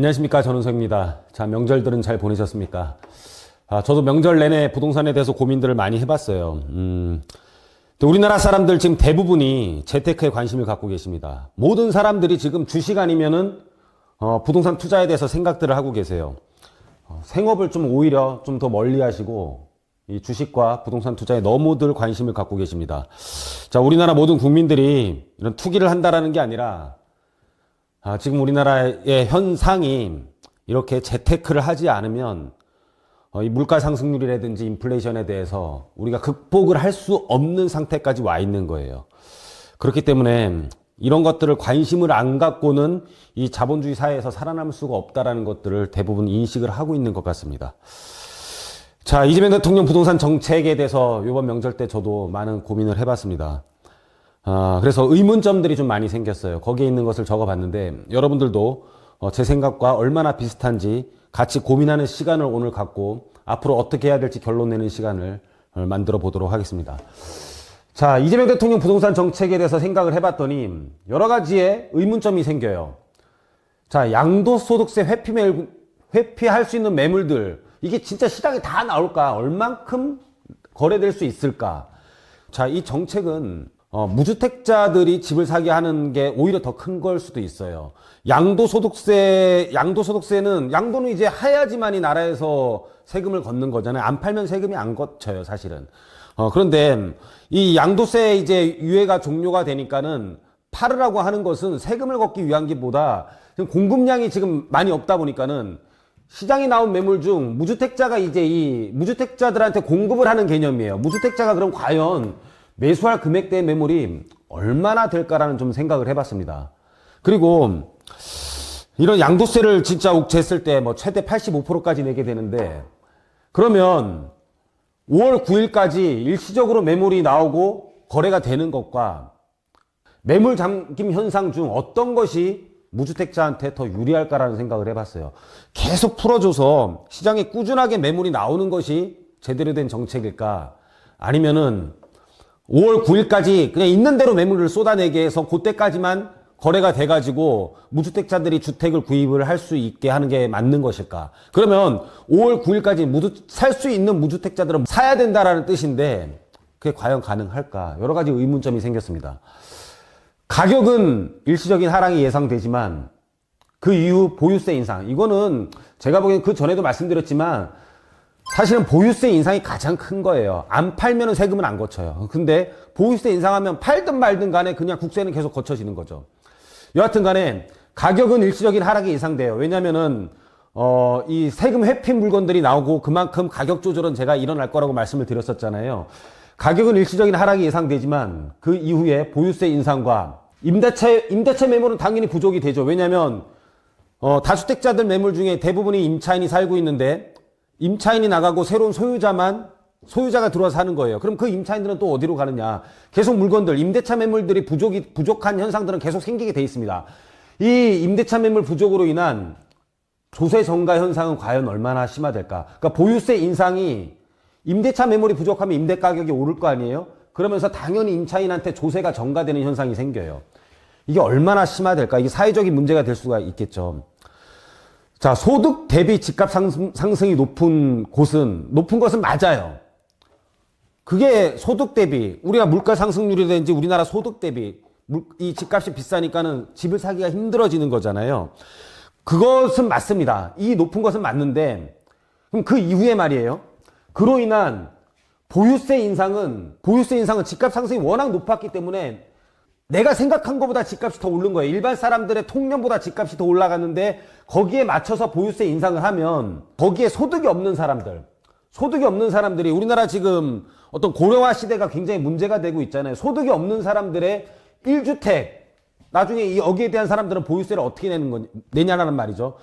안녕하십니까 전은석입니다. 자 명절들은 잘 보내셨습니까? 아, 저도 명절 내내 부동산에 대해서 고민들을 많이 해봤어요. 음, 우리나라 사람들 지금 대부분이 재테크에 관심을 갖고 계십니다. 모든 사람들이 지금 주식 아니면은 어, 부동산 투자에 대해서 생각들을 하고 계세요. 어, 생업을 좀 오히려 좀 더 멀리 하시고 이 주식과 부동산 투자에 너무들 관심을 갖고 계십니다. 자, 우리나라 모든 국민들이 이런 투기를 한다라는 게 아니라 아, 지금 우리나라의 현상이 이렇게 재테크를 하지 않으면 어, 이 물가 상승률이라든지 인플레이션에 대해서 우리가 극복을 할 수 없는 상태까지 와 있는 거예요. 그렇기 때문에 이런 것들을 관심을 안 갖고는 이 자본주의 사회에서 살아남을 수가 없다라는 것들을 대부분 인식을 하고 있는 것 같습니다. 자, 이재명 대통령 부동산 정책에 대해서 이번 명절 때 저도 많은 고민을 해봤습니다. 아, 그래서 의문점들이 좀 많이 생겼어요. 거기에 있는 것을 적어봤는데 여러분들도 어, 제 생각과 얼마나 비슷한지 같이 고민하는 시간을 오늘 갖고 앞으로 어떻게 해야 될지 결론 내는 시간을 어, 만들어 보도록 하겠습니다. 자, 이재명 대통령 부동산 정책에 대해서 생각을 해봤더니 여러 가지의 의문점이 생겨요. 자, 양도소득세 회피 매 회피할 수 있는 매물들 이게 진짜 시장에 다 나올까? 얼만큼 거래될 수 있을까? 자, 이 정책은 어, 무주택자들이 집을 사게 하는 게 오히려 더 큰 걸 수도 있어요. 양도소득세, 양도소득세는, 양도는 이제 해야지만이 나라에서 세금을 걷는 거잖아요. 안 팔면 세금이 안 걷혀요, 사실은. 어, 그런데 이 양도세 이제 유예가 종료가 되니까는 팔으라고 하는 것은 세금을 걷기 위한 게보다 공급량이 지금 많이 없다 보니까는 시장에 나온 매물 중 무주택자가 이제 이 무주택자들한테 공급을 하는 개념이에요. 무주택자가 그럼 과연 매수할 금액대의 매물이 얼마나 될까라는 좀 생각을 해봤습니다. 그리고 이런 양도세를 진짜 욱했을 때 뭐 최대 85%까지 내게 되는데 그러면 5월 9일까지 일시적으로 매물이 나오고 거래가 되는 것과 매물 잠김 현상 중 어떤 것이 무주택자한테 더 유리할까라는 생각을 해봤어요. 계속 풀어줘서 시장에 꾸준하게 매물이 나오는 것이 제대로 된 정책일까? 아니면은 5월 9일까지 그냥 있는 대로 매물을 쏟아내게 해서 그때까지만 거래가 돼가지고 무주택자들이 주택을 구입을 할 수 있게 하는 게 맞는 것일까? 그러면 5월 9일까지 무주, 살 수 있는 무주택자들은 사야 된다라는 뜻인데 그게 과연 가능할까? 여러 가지 의문점이 생겼습니다. 가격은 일시적인 하락이 예상되지만 그 이후 보유세 인상. 이거는 제가 보기엔 그 전에도 말씀드렸지만 사실은 보유세 인상이 가장 큰 거예요. 안 팔면 세금은 안 거쳐요. 근데 보유세 인상하면 팔든 말든 간에 그냥 국세는 계속 거쳐지는 거죠. 여하튼 간에 가격은 일시적인 하락이 예상돼요. 왜냐면은 어, 이 세금 회피 물건들이 나오고 그만큼 가격 조절은 제가 일어날 거라고 말씀을 드렸었잖아요. 가격은 일시적인 하락이 예상되지만 그 이후에 보유세 인상과 임대차, 임대차 매물은 당연히 부족이 되죠. 왜냐면 어, 다주택자들 매물 중에 대부분이 임차인이 살고 있는데 임차인이 나가고 새로운 소유자만 소유자가 들어와서 사는 거예요. 그럼 그 임차인들은 또 어디로 가느냐? 계속 물건들, 임대차 매물들이 부족이, 부족한 현상들은 계속 생기게 돼 있습니다. 이 임대차 매물 부족으로 인한 조세 정가 현상은 과연 얼마나 심화될까? 그러니까 보유세 인상이 임대차 매물이 부족하면 임대 가격이 오를 거 아니에요? 그러면서 당연히 임차인한테 조세가 전가되는 현상이 생겨요. 이게 얼마나 심화될까? 이게 사회적인 문제가 될 수가 있겠죠. 자, 소득 대비 집값 상승, 상승이 높은 곳은, 높은 것은 맞아요. 그게 소득 대비, 우리가 물가 상승률이든지 우리나라 소득 대비, 물, 이 집값이 비싸니까는 집을 사기가 힘들어지는 거잖아요. 그것은 맞습니다. 이 높은 것은 맞는데, 그럼 그 이후에 말이에요. 그로 인한 보유세 인상은, 보유세 인상은 집값 상승이 워낙 높았기 때문에 내가 생각한 것보다 집값이 더 오른 거예요. 일반 사람들의 통년보다 집값이 더 올라갔는데 거기에 맞춰서 보유세 인상을 하면 거기에 소득이 없는 사람들, 소득이 없는 사람들이 우리나라 지금 어떤 고령화 시대가 굉장히 문제가 되고 있잖아요. 소득이 없는 사람들의 1주택, 나중에 이 여기에 대한 사람들은 보유세를 어떻게 내는 거 내냐라는 말이죠.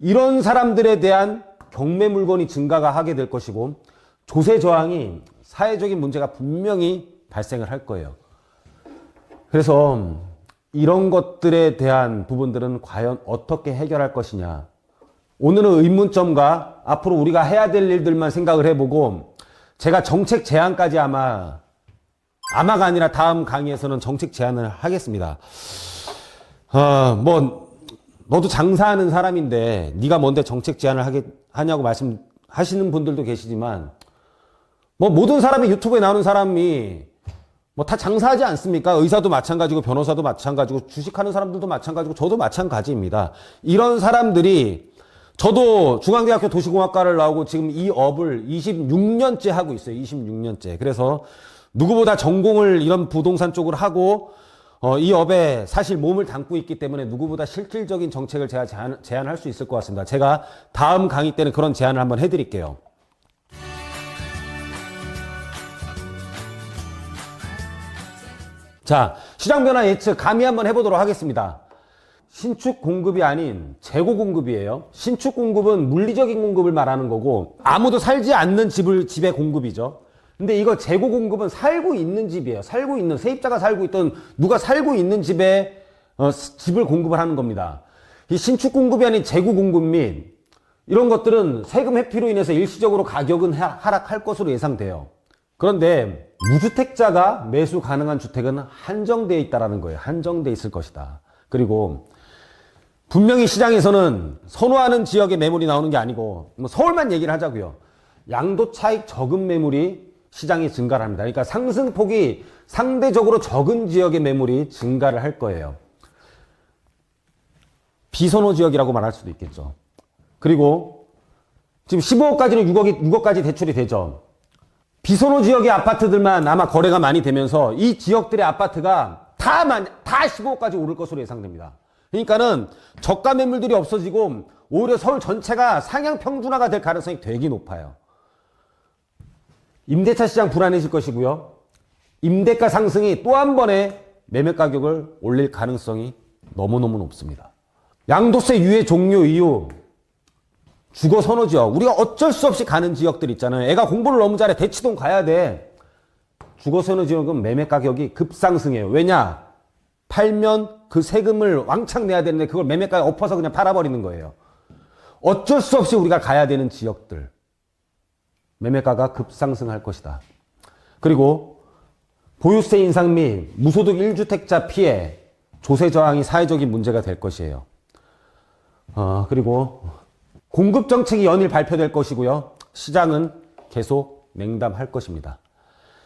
이런 사람들에 대한 경매 물건이 증가가 하게 될 것이고 조세 저항이 사회적인 문제가 분명히 발생을 할 거예요. 그래서 이런 것들에 대한 부분들은 과연 어떻게 해결할 것이냐. 오늘은 의문점과 앞으로 우리가 해야 될 일들만 생각을 해보고 제가 정책 제안까지 아마 아마가 아니라 다음 강의에서는 정책 제안을 하겠습니다. 어, 뭐 너도 장사하는 사람인데 네가 뭔데 정책 제안을 하게 하냐고 말씀하시는 분들도 계시지만 뭐 모든 사람이 유튜브에 나오는 사람이 뭐 다 장사하지 않습니까? 의사도 마찬가지고 변호사도 마찬가지고 주식하는 사람들도 마찬가지고 저도 마찬가지입니다. 이런 사람들이 저도 중앙대학교 도시공학과를 나오고 지금 이 업을 26년째 하고 있어요. 26년째. 그래서 누구보다 전공을 이런 부동산 쪽을 하고 어, 이 업에 사실 몸을 담고 있기 때문에 누구보다 실질적인 정책을 제가 제안, 제안할 수 있을 것 같습니다. 제가 다음 강의 때는 그런 제안을 한번 해드릴게요. 자, 시장 변화 예측 감히 한번 해보도록 하겠습니다. 신축 공급이 아닌 재고 공급이에요. 신축 공급은 물리적인 공급을 말하는 거고 아무도 살지 않는 집을 집의 공급이죠. 근데 이거 재고 공급은 살고 있는 집이에요. 살고 있는 세입자가 살고 있던 누가 살고 있는 집에 어, 스- 집을 공급을 하는 겁니다. 이 신축 공급이 아닌 재고 공급 및 이런 것들은 세금 회피로 인해서 일시적으로 가격은 하- 하락할 것으로 예상돼요. 그런데 무주택자가 매수 가능한 주택은 한정되어 있다라는 거예요. 한정되어 있을 것이다. 그리고 분명히 시장에서는 선호하는 지역의 매물이 나오는 게 아니고 뭐 서울만 얘기를 하자고요. 양도 차익 적은 매물이 시장이 증가를 합니다. 그러니까 상승폭이 상대적으로 적은 지역의 매물이 증가를 할 거예요. 비선호 지역이라고 말할 수도 있겠죠. 그리고 지금 15억까지는 6억이 6억까지 대출이 되죠. 비선호 지역의 아파트들만 아마 거래가 많이 되면서 이 지역들의 아파트가 다, 만, 다 15억까지 오를 것으로 예상됩니다. 그러니까는 저가 매물들이 없어지고 오히려 서울 전체가 상향 평준화가 될 가능성이 되게 높아요. 임대차 시장 불안해질 것이고요. 임대가 상승이 또 한 번에 매매 가격을 올릴 가능성이 너무너무 높습니다. 양도세 유예 종료 이후 주거 선호 지역 우리가 어쩔 수 없이 가는 지역들 있잖아요. 애가 공부를 너무 잘해 대치동 가야 돼. 주거 선호 지역은 매매 가격이 급상승해요. 왜냐? 팔면 그 세금을 왕창 내야 되는데 그걸 매매가에 엎어서 그냥 팔아버리는 거예요. 어쩔 수 없이 우리가 가야 되는 지역들 매매가가 급상승할 것이다. 그리고 보유세 인상 및 무소득 1주택자 피해 조세 저항이 사회적인 문제가 될 것이에요. 어, 그리고 공급 정책이 연일 발표될 것이고요. 시장은 계속 냉담할 것입니다.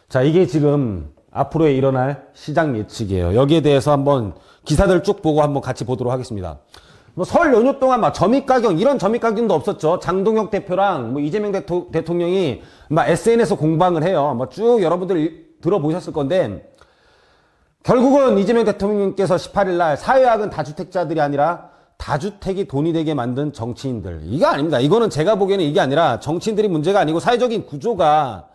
자, 이게 지금 앞으로에 일어날 시장 예측이에요. 여기에 대해서 한번 기사들 쭉 보고 한번 같이 보도록 하겠습니다. 뭐 설 연휴 동안 막 점입 가격 이런 점입 가격도 없었죠. 장동혁 대표랑 뭐 이재명 대토, 대통령이 막 SNS 공방을 해요. 뭐쭉 여러분들 들어보셨을 건데 결국은 이재명 대통령께서 18일 날 사회학은 다주택자들이 아니라 다주택이 돈이 되게 만든 정치인들. 이게 아닙니다. 이거는 제가 보기에는 이게 아니라 정치인들이 문제가 아니고 사회적인 구조가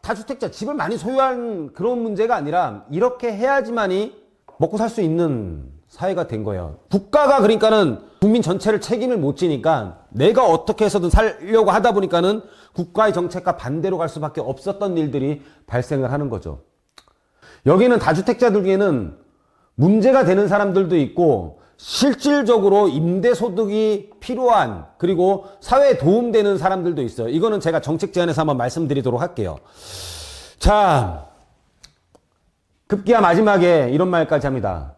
다주택자 집을 많이 소유한 그런 문제가 아니라 이렇게 해야지만이 먹고 살 수 있는 사회가 된 거예요. 국가가 그러니까는 국민 전체를 책임을 못 지니까 내가 어떻게 해서든 살려고 하다 보니까는 국가의 정책과 반대로 갈 수밖에 없었던 일들이 발생을 하는 거죠. 여기는 다주택자들 중에는 문제가 되는 사람들도 있고 실질적으로 임대소득이 필요한 그리고 사회에 도움되는 사람들도 있어요. 이거는 제가 정책 제안에서 한번 말씀드리도록 할게요. 자, 급기야 마지막에 이런 말까지 합니다.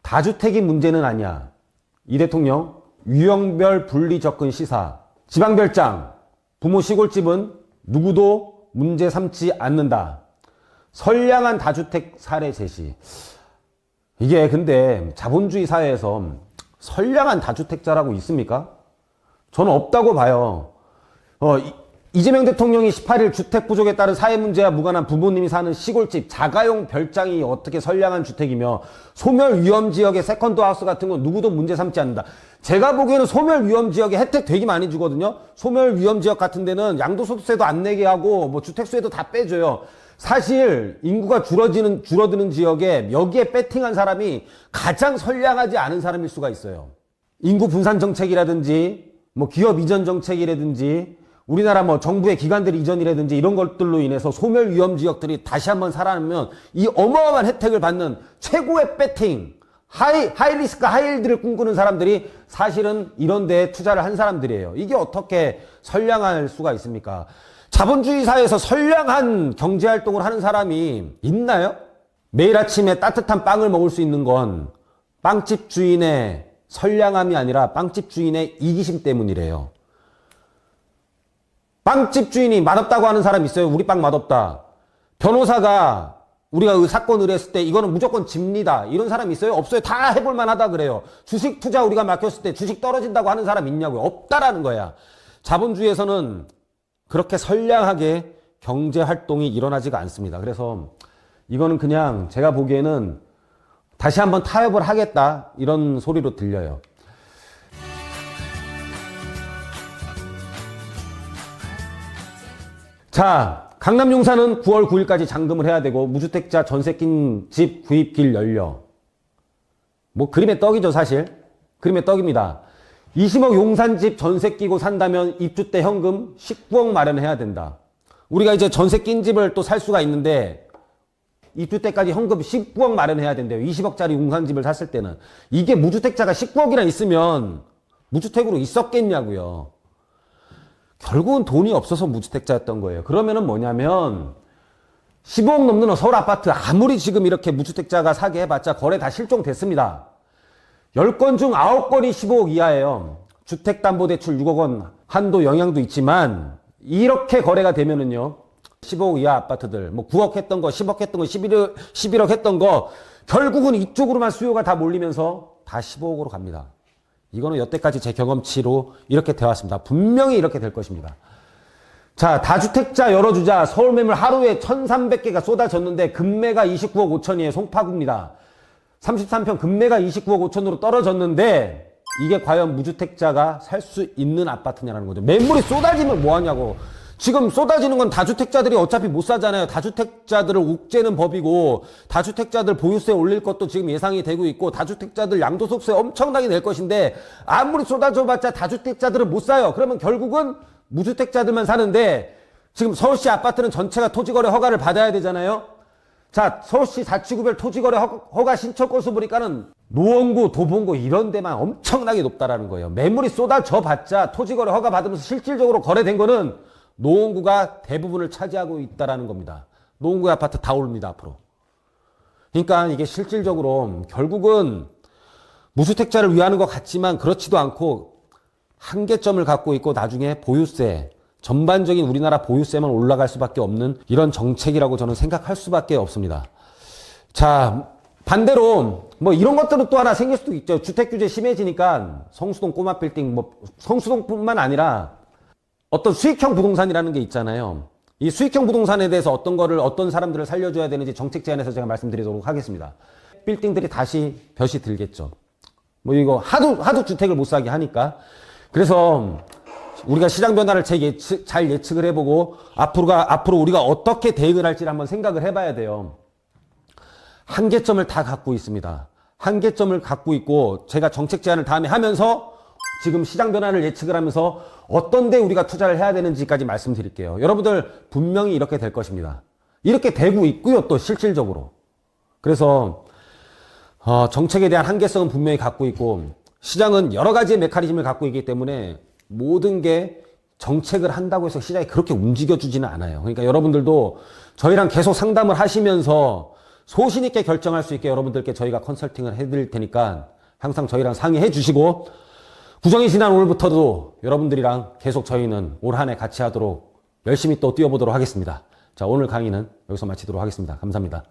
다주택이 문제는 아니야. 이 대통령 유형별 분리 접근 시사 지방별장 부모 시골집은 누구도 문제 삼지 않는다. 선량한 다주택 사례 제시. 이게 근데 자본주의 사회에서 선량한 다주택자라고 있습니까? 저는 없다고 봐요. 어, 이- 이재명 대통령이 18일 주택 부족에 따른 사회 문제와 무관한 부모님이 사는 시골집 자가용 별장이 어떻게 선량한 주택이며 소멸 위험 지역의 세컨드 하우스 같은 건 누구도 문제 삼지 않는다. 제가 보기에는 소멸 위험 지역에 혜택 되게 많이 주거든요. 소멸 위험 지역 같은 데는 양도소득세도 안 내게 하고 뭐 주택수에도 다 빼줘요. 사실 인구가 줄어지는 줄어드는 지역에 여기에 배팅한 사람이 가장 선량하지 않은 사람일 수가 있어요. 인구 분산 정책이라든지 뭐 기업 이전 정책이라든지 우리나라 뭐 정부의 기관들 이전이라든지 이런 것들로 인해서 소멸 위험 지역들이 다시 한번 살아나면 이 어마어마한 혜택을 받는 최고의 배팅 하이 하이 리스크 하이일드를 꿈꾸는 사람들이 사실은 이런 데에 투자를 한 사람들이에요. 이게 어떻게 선량할 수가 있습니까? 자본주의 사회에서 선량한 경제 활동을 하는 사람이 있나요? 매일 아침에 따뜻한 빵을 먹을 수 있는 건 빵집 주인의 선량함이 아니라 빵집 주인의 이기심 때문이래요. 빵집 주인이 맛없다고 하는 사람 있어요. 우리 빵 맛없다. 변호사가 우리가 그 사건 의뢰했을 때 이거는 무조건 집니다. 이런 사람 있어요? 없어요. 다 해볼 만하다 그래요. 주식 투자 우리가 맡겼을 때 주식 떨어진다고 하는 사람 있냐고요. 없다라는 거야. 자본주의에서는 그렇게 선량하게 경제 활동이 일어나지가 않습니다. 그래서 이거는 그냥 제가 보기에는 다시 한번 타협을 하겠다 이런 소리로 들려요. 자, 강남 용산은 9월 9일까지 잔금을 해야 되고 무주택자 전세 낀 집 구입 길 열려. 뭐 그림의 떡이죠, 사실. 그림의 떡입니다. 20억 용산집 전세 끼고 산다면 입주 때 현금 19억 마련해야 된다. 우리가 이제 전세 낀 집을 또 살 수가 있는데 입주 때까지 현금 19억 마련해야 된대요. 20억짜리 용산집을 샀을 때는. 이게 무주택자가 19억이나 있으면 무주택으로 있었겠냐고요. 결국은 돈이 없어서 무주택자였던 거예요. 그러면은 뭐냐면 15억 넘는 서울 아파트 아무리 지금 이렇게 무주택자가 사게 해봤자 거래 다 실종됐습니다. 10건 중 9건이 15억 이하예요. 주택담보대출 6억 원 한도 영향도 있지만 이렇게 거래가 되면은요. 15억 이하 아파트들 뭐 9억 했던 거 10억 했던 거 11억, 11억 했던 거 결국은 이쪽으로만 수요가 다 몰리면서 다 15억으로 갑니다. 이거는 여태까지 제 경험치로 이렇게 되었습니다. 분명히 이렇게 될 것입니다. 자, 다주택자 열어주자 서울 매물 하루에 1,300개가 쏟아졌는데 금매가 29억 5천이에요. 송파구입니다. 33평 금매가 29억 5천으로 떨어졌는데 이게 과연 무주택자가 살 수 있는 아파트냐라는 거죠. 매물이 쏟아지면 뭐하냐고. 지금 쏟아지는 건 다주택자들이 어차피 못 사잖아요. 다주택자들을 옥죄는 법이고 다주택자들 보유세 올릴 것도 지금 예상이 되고 있고 다주택자들 양도소득세 엄청나게 낼 것인데 아무리 쏟아져봤자 다주택자들은 못 사요. 그러면 결국은 무주택자들만 사는데 지금 서울시 아파트는 전체가 토지거래 허가를 받아야 되잖아요. 자, 서울시 자치구별 토지거래 허- 허가 신청 건수 보니까는 노원구, 도봉구 이런 데만 엄청나게 높다라는 거예요. 매물이 쏟아져 봤자 토지거래 허가 받으면서 실질적으로 거래된 거는 노원구가 대부분을 차지하고 있다라는 겁니다. 노원구 아파트 다 오릅니다, 앞으로. 그러니까 이게 실질적으로 결국은 무주택자를 위하는 것 같지만 그렇지도 않고 한계점을 갖고 있고 나중에 보유세, 전반적인 우리나라 보유세만 올라갈 수밖에 없는 이런 정책이라고 저는 생각할 수밖에 없습니다. 자, 반대로 뭐 이런 것들은 또 하나 생길 수도 있죠. 주택 규제 심해지니까 성수동 꼬마 빌딩 뭐 성수동뿐만 아니라 어떤 수익형 부동산이라는 게 있잖아요. 이 수익형 부동산에 대해서 어떤 거를 어떤 사람들을 살려줘야 되는지 정책 제안에서 제가 말씀드리도록 하겠습니다. 빌딩들이 다시 벼시 들겠죠. 뭐 이거 하도 하도 주택을 못 사게 하니까 그래서 우리가 시장 변화를 제 예측, 잘 예측을 해보고 앞으로가 앞으로 우리가 어떻게 대응을 할지를 한번 생각을 해봐야 돼요. 한계점을 다 갖고 있습니다. 한계점을 갖고 있고 제가 정책 제안을 다음에 하면서 지금 시장 변화를 예측을 하면서 어떤 데 우리가 투자를 해야 되는지까지 말씀드릴게요. 여러분들 분명히 이렇게 될 것입니다. 이렇게 되고 있고요. 또 실질적으로. 그래서 어, 정책에 대한 한계성은 분명히 갖고 있고 시장은 여러 가지의 메커니즘을 갖고 있기 때문에 모든 게 정책을 한다고 해서 시장이 그렇게 움직여주지는 않아요. 그러니까 여러분들도 저희랑 계속 상담을 하시면서 소신 있게 결정할 수 있게 여러분들께 저희가 컨설팅을 해드릴 테니까 항상 저희랑 상의해 주시고 구정이 지난 오늘부터도 여러분들이랑 계속 저희는 올 한 해 같이 하도록 열심히 또 뛰어보도록 하겠습니다. 자, 오늘 강의는 여기서 마치도록 하겠습니다. 감사합니다.